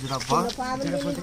జరిపోద్దు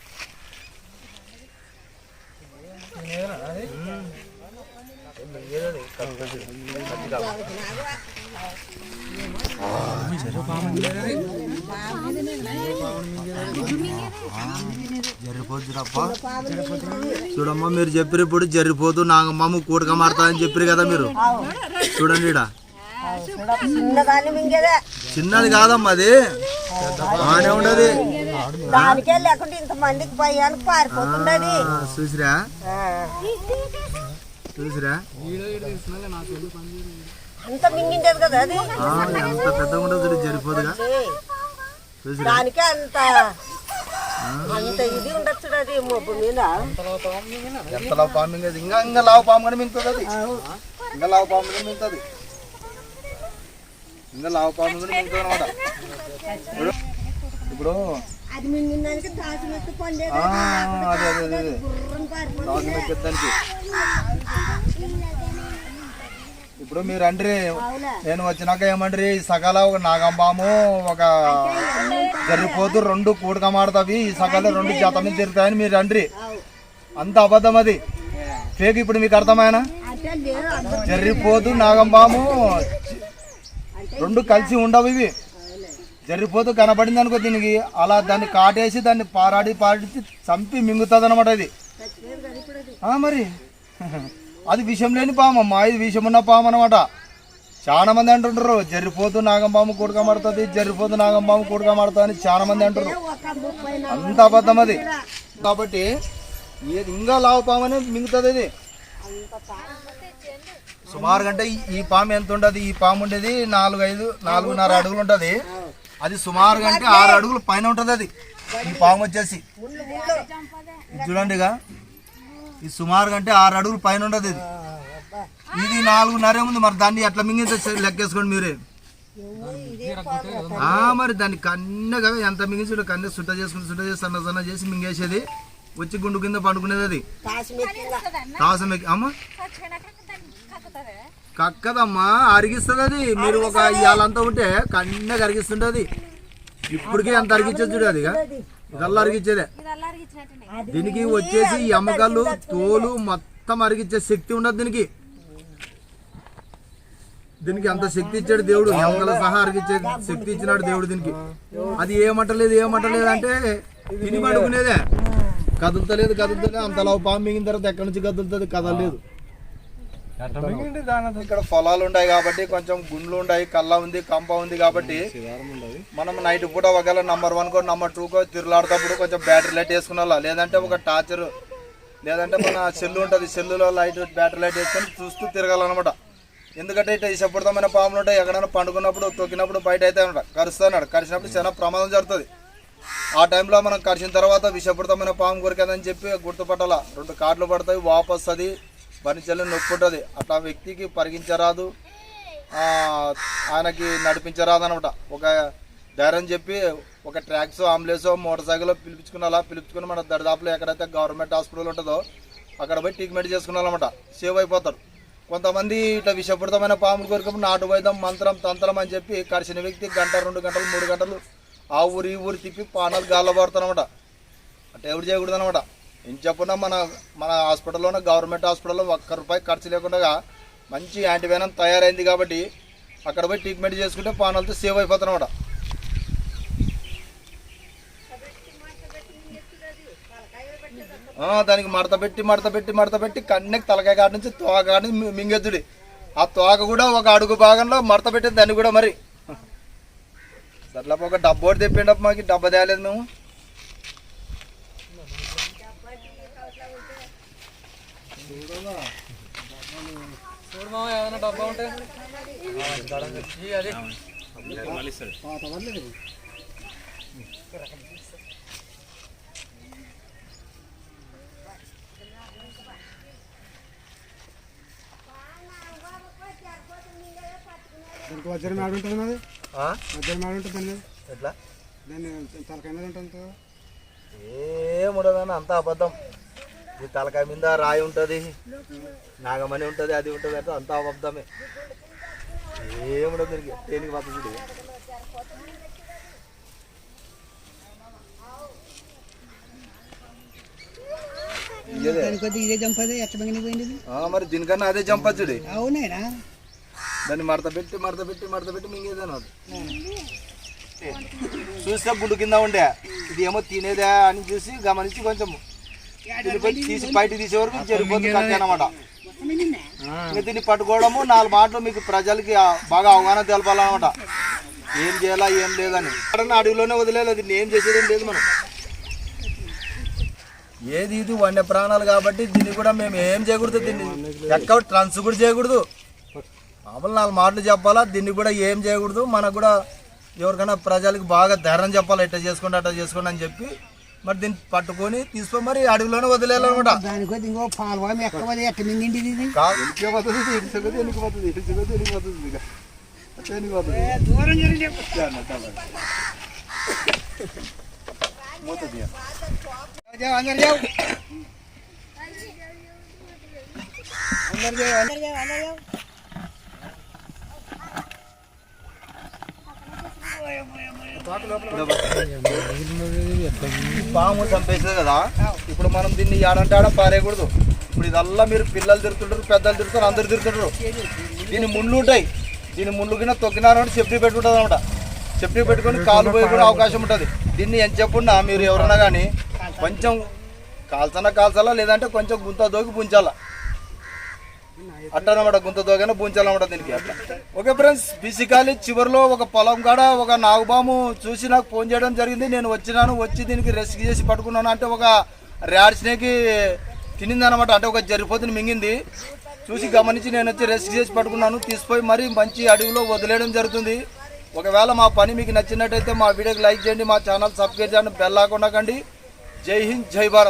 చూడమ్మా మీరు చెప్పారు ఇప్పుడు జరిపోతూ నాగమ్మ కూడక మారుతుందని చెప్పారు కదా మీరు. చూడండి మింగేదే. చిన్నది కాదమ్మా అది. బాగానే ఉండదు. దానికే లేకుంటే ఇంత మందికి భయానికి పారిపోతుండది. చూసిరా? చూసిరా? అంత మింగిండేది కదా అది? ఆ, ఎంత పెద్దగా ఉండదు జరిపోదుగా. చూసిరా? దానికే అంత అంత ఇది ఉండొచ్చు అది మొబ్బు మీద. ఎంత లావు పాము మింగదు? ఇంకా ఇంకా లావు పాము మింగుతుంది అది. ఇంకా లావు పాము మింగుతుంది. ఇంకా లావు పాము కానీ మింగుతుంది అనమాట ఇప్పుడు ఇప్పుడు అది మెత్త పండేది. అదే అదే గుర్రం ఇప్పుడు మీరు అండ్రి నేను వచ్చినాక ఏమండ్రి సకాల ఒక నాగంబాము ఒక జరిపోతూ రెండు కూడక మాడతావి ఈ సకాల రెండు జత మీద తిరుగుతాయని మీరు అండ్రి. అంత అబద్ధం అది. ఫేక్ ఇప్పుడు మీకు అర్థమైనా? జరిపోతూ నాగంబాము రెండు కలిసి ఉండవు ఇవి. జరిగిపోతూ కనపడింది అనుకో దీనికి అలా దాన్ని కాటేసి దాన్ని పారాడి పారాడి చంపి మింగుతుంది అనమాట ఇది. ఆ, మరి? అది విషం లేని పాము మా ఇది విషం ఉన్న పాము అనమాట చాలా మంది అంటుంటారు జరిపోతూ నాగంబాము కూడక మాడుతుంది జరిపోతూ నాగంబాము కూడక మాడుతుంది అని చాలా మంది అంటారు అంత అబద్ధం అది. కాబట్టి ఇది ఇంకా లావు పాము అని మింగుతుంది ఇది. సుమారు కంటే ఈ- పాము ఎంత ఉండదు? ఈ పాము ఉండేది నాలుగు ఐదు నాలుగున్నర అడుగులు ఉంటుంది. అది సుమారుగా అంటే ఆరు అడుగులు పైన ఉంటది అది. ఈ పాము వచ్చేసి. చూడండి ఇక ఇది సుమారుగా అంటే ఆరు అడుగులు పైన ఉండదు ఇది. ఇది నాలుగున్నరే ఉంది మరి? దాన్ని ఎట్లా మింగించ లెక్కేసుకోండి మీరే. ఆ, మరి దాన్ని కన్నగా ఎంత మింగించి కన్నె సుట్ట చేసుకుని సుట్ట చేసి సన్న సన్న చేసి మింగేసేది. వచ్చి గుండు కింద పండుకునేది అది. తాసం ఎక్కి- అమ్మ. కక్కదమ్మా అరిగిస్తుంది అది. మీరు ఒక ఇవాళంతా ఉంటే కన్నగా అరిగిస్తుంటది ఇప్పటికే ఎంత అరిగించేది చూడు అది. ఇదల్లా అరిగించేదే దీనికి వచ్చేసి ఈ అమ్మకాలు తోలు మొత్తం అరిగించే శక్తి ఉండదు దీనికి. దీనికి అంత శక్తి ఇచ్చాడు దేవుడు. ఎమ్మల సహా అరిగించే శక్తి ఇచ్చినాడు దేవుడు దీనికి. అది ఏమంటలేదు ఏమంటలేదు అంటే తిని పడుకునేదే. కదులుతలేదు కదులుతలేదు. అంతలా పాము మిగిన తర్వాత ఎక్కడి నుంచి కదులుతుంది? కదలలేదు. ఇక్కడ పొలాలు ఉన్నాయి కాబట్టి కొంచెం గుండ్లు ఉన్నాయి కళ్ళ ఉంది కంప ఉంది కాబట్టి మనం నైట్ పూట ఒకవేళ నంబర్ వన్ కో నంబర్ టూ కో తిరుగులాడేటప్పుడు కొంచెం బ్యాటరీ లైట్ వేసుకున్నా లేదంటే ఒక టార్చర్ లేదంటే మన సెల్లు ఉంటుంది సెల్లులో లైట్ బ్యాటరీ లైట్ వేసుకొని చూస్తూ తిరగాలన్నమాట. ఎందుకంటే ఇట్లా ఇష్టపడతామైన పాములు ఉంటాయి ఎక్కడైనా పండుకున్నప్పుడు తొక్కినప్పుడు బయట అయితే అనమాట కరుస్తున్నాడు కరిచినప్పుడు చాలా ప్రమాదం జరుగుతుంది. ఆ టైంలో మనం కరిచిన తర్వాత విషపూరితమైన పాము కొరికేదని చెప్పి గుర్తుపట్టాల? రెండు కార్డులు పడతాయి వాపస్ అది భరించలేని నొప్పి ఉంటుంది అట్లా వ్యక్తికి పరిగించరాదు ఆయనకి నడిపించరాదు అనమాట ఒక ధైర్యం చెప్పి ఒక ట్రాక్స్ అంబులెన్స్ మోటార్ సైకిల్ పిలిపించుకుని అలా పిలిపించుకుని మన దరిదాపులో ఎక్కడైతే గవర్నమెంట్ హాస్పిటల్ ఉంటుందో అక్కడ పోయి ట్రీట్మెంట్ చేసుకున్నారనమాట సేవ్ అయిపోతారు. కొంతమంది ఇట్లా విషపూరితమైన పాములు కొరికప్పుడు నాటు వైద్యం మంత్రం తంత్రం అని చెప్పి కరిచిన వ్యక్తి గంట రెండు గంటలు మూడు గంటలు ఆ ఊరు ఈ ఊరు తిప్పి పానాలు గాల్లబడతారనమాట అంటే ఎవరు చేయకూడదు అనమాట ఏం చెప్పినా మన మన హాస్పిటల్లోనే గవర్నమెంట్ హాస్పిటల్లో ఒక్క రూపాయి ఖర్చు లేకుండా మంచి యాంటీవైనం తయారైంది కాబట్టి అక్కడ పోయి ట్రీట్మెంట్ చేసుకుంటే పానాలతో సేవ్ అయిపోతానమాట దానికి మడత పెట్టి మడత పెట్టి మడత పెట్టి కన్నెకి తలకాయ కాడ నుంచి తోక కాడి నుంచి మింగెద్దుడి. ఆ తోక కూడా ఒక అడుగు భాగంలో మడత పెట్టేది దాన్ని కూడా మరి. సర్లేప ఒక డబ్బా ఒకటి తెప్పిండప్ప మాకు డబ్బా తేలేదు మేము చూడు మామ ఏదైనా డబ్బా ఉంటే ఇయ్యి అది దానికి వజ్రం ఆడు ఉంటుంది అది ఆ? వజ్రం ఆడు ఉంటుంది దాన్ని ఎట్లా? దాన్ని తలకాయ మీద ఉంటుంది ఏముండదని అంతా అబద్ధం. ఈ తలకాయ మీద రాయి ఉంటుంది నాగమణి ఉంటుంది అది ఉంటుంది అంటే అంతా అబద్ధమే. ఏముండదు దీనికి దేనికి పద్ధతి మరి దీనికన్నా అదే చంపచ్చుడి అవునేనా? దాన్ని మడత పెట్టి మడత పెట్టి మడత పెట్టి మింగేదాను అది చూస్తే గుడ్డు కింద ఉండే. ఇది ఏమో తినేదా అని చూసి గమనించి కొంచెం తీసి బయట తీసే వరకు జరిగిపోతుంది కట్టే అనమాట ఇంకా దీన్ని పట్టుకోవడము నాలుగు మాటలు మీకు ప్రజలకి బాగా అవగాహన తెలపాలన్నమాట. ఏం చేయాలా ఏం లేదని. ఎక్కడన్నా అడవిలోనే వదిలేదు దీన్ని ఏం చేసేదేం లేదు మనం. ఏది ఇది వన్య ప్రాణాలు కాబట్టి దీన్ని కూడా మేము ఏం చేయకూడదు దీన్ని. ఎక్కడ ట్రాన్స్ కూడా చేయకూడదు. మామూలు నాలుగు మాటలు చెప్పాలా? దీన్ని కూడా ఏం చేయకూడదు. మనకు కూడా ఎవరికైనా ప్రజలకు బాగా ధైర్యం చెప్పాలి? ఇట్లా చేసుకోండి అట్లా చేసుకోండి అని చెప్పి. మరి దీన్ని పట్టుకొని తీసుకొని మరి అడవిలోనే వదిలేయాలన్నమాట. దానికొద్ది ఇంకో పాల్వామి ఎక్కవది ఎట్ట మింగింది ఇది కాదు దూరం జరిగి చెప్పు జావ్, అందరు జావ్. అందరు జావ్, అందరు జావ్, అందరు జావ్. పాము చంపేస్తుంది కదా. ఇప్పుడు మనం దీన్ని ఆడంటే ఆడ పారేయకూడదు. ఇప్పుడు ఇదల్లా మీరు పిల్లలు తిరుగుతుంటారు పెద్దలు తిరుగుతారు అందరు తిరుగుతుంటారు. దీని ముళ్ళు ఉంటాయి. దీని ముళ్ళు కింద తొక్కినారంటే చెప్టీ పెట్టుకుంటుంది అనమాట చెప్టీ పెట్టుకొని కాలు పోయి కూడా అవకాశం ఉంటుంది. దీన్ని ఎంత చెప్పున్నా మీరు ఎవరైనా కానీ కొంచెం కాల్చనా కాల్చాలా లేదంటే కొంచెం గుంత దోకి పుంచాలా? అట్టనమాట గుంత దోగైనా పుంచాలన్నమాట దీనికి అట్లా. ఓకే ఫ్రెండ్స్ బీసికాలి చివరిలో ఒక పొలం కాడ ఒక నాగుబాము చూసి నాకు ఫోన్ చేయడం జరిగింది. నేను వచ్చినాను వచ్చి దీనికి రెస్క్యూ చేసి పట్టుకున్నాను అంటే ఒక ర్యాడ్ స్నేక్ తినింది అనమాట అంటే ఒక జరిపోతుని మింగింది. చూసి గమనించి నేను వచ్చి రెస్క్యూ చేసి పట్టుకున్నాను తీసుకుపోయి మరీ మంచి అడవిలో వదిలేయడం జరుగుతుంది. ఒకవేళ మా పని మీకు నచ్చినట్టయితే మా వీడియోకి లైక్ చేయండి మా ఛానల్ సబ్స్క్రైబ్ చేయండి బెల్ ఆకుండా కండి జై హింద్ జై భారత్.